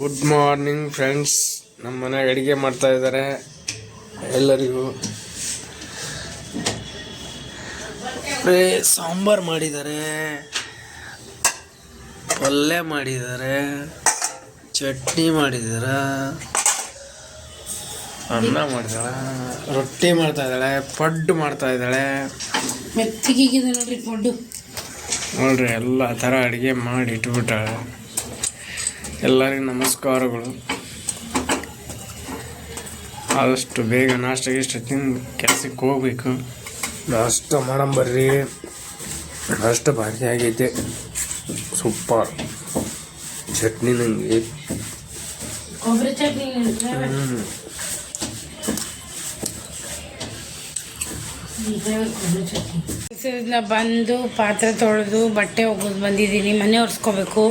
Good morning friends ನಮ್ಮ ಮನೆಗೆ ಅಡುಗೆ ಮಾಡ್ತಾ ಇದ್ದಾರೆ. ಎಲ್ಲರಿಗೂ ಬರೀ ಸಾಂಬಾರು ಮಾಡಿದ್ದಾರೆ. ಪಲ್ಯ ಮಾಡಿದ್ದಾರೆ. ಚಟ್ನಿ ಮಾಡಿದಾರ ಅನ್ನ ಮಾಡಿದಾಳೆ ರೊಟ್ಟಿ ಮಾಡ್ತಾ ಇದ್ದಾಳೆ. ಪಡ್ಡು ಮಾಡ್ತಾ ಇದ್ದಾಳೆ. ನೋಡ್ರಿ ಎಲ್ಲ ಥರ ಅಡುಗೆ ಮಾಡಿ ಇಟ್ಬಿಟ್ಟಾಳೆ. ಎಲ್ಲರಿಗೂ ನಮಸ್ಕಾರಗಳು. ಆದಷ್ಟು ಬೇಗ ನಾಷ್ಟ ಗೀಷ್ಟ ತಿಂದು ಕೆಲಸಕ್ಕೆ ಹೋಗ್ಬೇಕು. ನಾಷ್ಟ ಮಾಡಂಬರ್ರಿ ನಾಷ್ಟ ಭಾರಿ ಆಗೈತೆ. ಸೂಪರ್. ಚಟ್ನಿ ನಂಗೆ. ಹ್ಞೂ ಕೆಲ್ಸದಿಂದ ಬಂದು ಪಾತ್ರೆ ತೊಳೆದು ಬಟ್ಟೆ ಒಗೆದು ಬಂದಿದ್ದೀನಿ, ಮನೆ ಒರೆಸ್ಕೋಬೇಕು.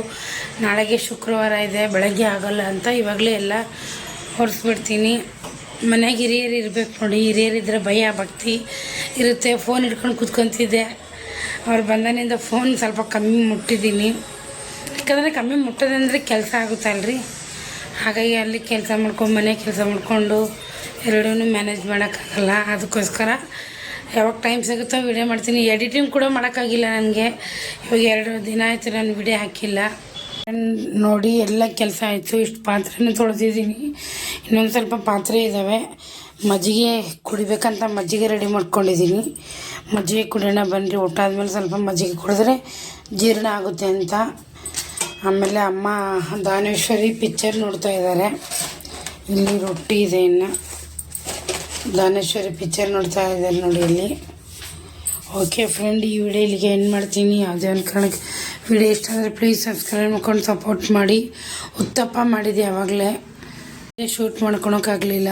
ನಾಳೆಗೆ ಶುಕ್ರವಾರ ಇದೆ, ಬೆಳಗ್ಗೆ ಆಗಲ್ಲ ಅಂತ ಇವಾಗಲೇ ಎಲ್ಲ ಒರೆಸ್ಬಿಡ್ತೀನಿ. ಮನೆಗೆ ಹಿರಿಯರು ಇರಬೇಕು ನೋಡಿ ಹಿರಿಯರಿದ್ದರೆ ಭಯ, ಭಕ್ತಿ ಇರುತ್ತೆ. ಫೋನ್ ಹಿಡ್ಕೊಂಡು ಕೂತ್ಕೊತಿದ್ದೆ. ಅವ್ರು ಬಂದನಿಂದ ಫೋನ್ ಸ್ವಲ್ಪ ಕಮ್ಮಿ ಮುಟ್ಟಿದ್ದೀನಿ. ಯಾಕಂದರೆ ಕಮ್ಮಿ ಮುಟ್ಟೋದಂದರೆ ಕೆಲಸ ಆಗುತ್ತಲ್ರಿ ಹಾಗಾಗಿ ಅಲ್ಲಿ ಕೆಲಸ ಮಾಡ್ಕೊಂಡು, ಮನೆ ಕೆಲಸ ಮಾಡಿಕೊಂಡು ಎರಡೂ ಮ್ಯಾನೇಜ್ ಮಾಡೋಕ್ಕಾಗಲ್ಲ. ಅದಕ್ಕೋಸ್ಕರ ಯಾವಾಗ ಟೈಮ್ ಸಿಗುತ್ತೋ ವಿಡಿಯೋ ಮಾಡ್ತೀನಿ. ಎಡಿಟಿಂಗ್ ಕೂಡ ಮಾಡೋಕ್ಕಾಗಿಲ್ಲ ನನಗೆ. ಇವಾಗ ಎರಡು ದಿನ ಆಯಿತು ನಾನು ವಿಡಿಯೋ ಹಾಕಿಲ್ಲ. ನೋಡಿ ಎಲ್ಲ ಕೆಲಸ ಆಯಿತು. ಇಷ್ಟು ಪಾತ್ರೆನೂ ತೊಳೆದಿದ್ದೀನಿ. ಇನ್ನೊಂದು ಸ್ವಲ್ಪ ಪಾತ್ರೆ ಇದ್ದಾವೆ ಮಜ್ಜಿಗೆ ಕುಡಿಬೇಕಂತ ಮಜ್ಜಿಗೆ ರೆಡಿ ಮಾಡ್ಕೊಂಡಿದ್ದೀನಿ. ಮಜ್ಜಿಗೆ ಕುಡಿಯೋಣ ಬನ್ನಿರಿ ಊಟ ಆದಮೇಲೆ ಸ್ವಲ್ಪ ಮಜ್ಜಿಗೆ ಕುಡಿದ್ರೆ ಜೀರ್ಣ ಆಗುತ್ತೆ ಅಂತ. ಆಮೇಲೆ ಅಮ್ಮ ದಾನೇಶ್ವರಿ ಪಿಕ್ಚರ್ ನೋಡ್ತಾ ಇದ್ದಾರೆ. ಇಲ್ಲಿ ರೊಟ್ಟಿ ಇದೆ ಇನ್ನು. ದಾನೇಶ್ವರಿ ಪಿಕ್ಚರ್ ನೋಡ್ತಾ ಇದ್ದಾರೆ ನೋಡಿ ಇಲ್ಲಿ ಓಕೆ ಫ್ರೆಂಡ್ ಈ ವಿಡಿಯೋ ಇಲ್ಲಿಗೆ ಏನು ಮಾಡ್ತೀನಿ. ಯಾವುದೇ ಒಂದು ಕಾರಣಕ್ಕೆ ವಿಡಿಯೋ ಇಷ್ಟ ಆದರೆ ಪ್ಲೀಸ್ ಸಬ್ಸ್ಕ್ರೈಬ್ ಮಾಡ್ಕೊಂಡು ಸಪೋರ್ಟ್ ಮಾಡಿ. ಉತ್ತಪ್ಪ ಮಾಡಿದೆ ಯಾವಾಗಲೇ. ಶೂಟ್ ಮಾಡ್ಕೊಳಕ್ಕಾಗಲಿಲ್ಲ.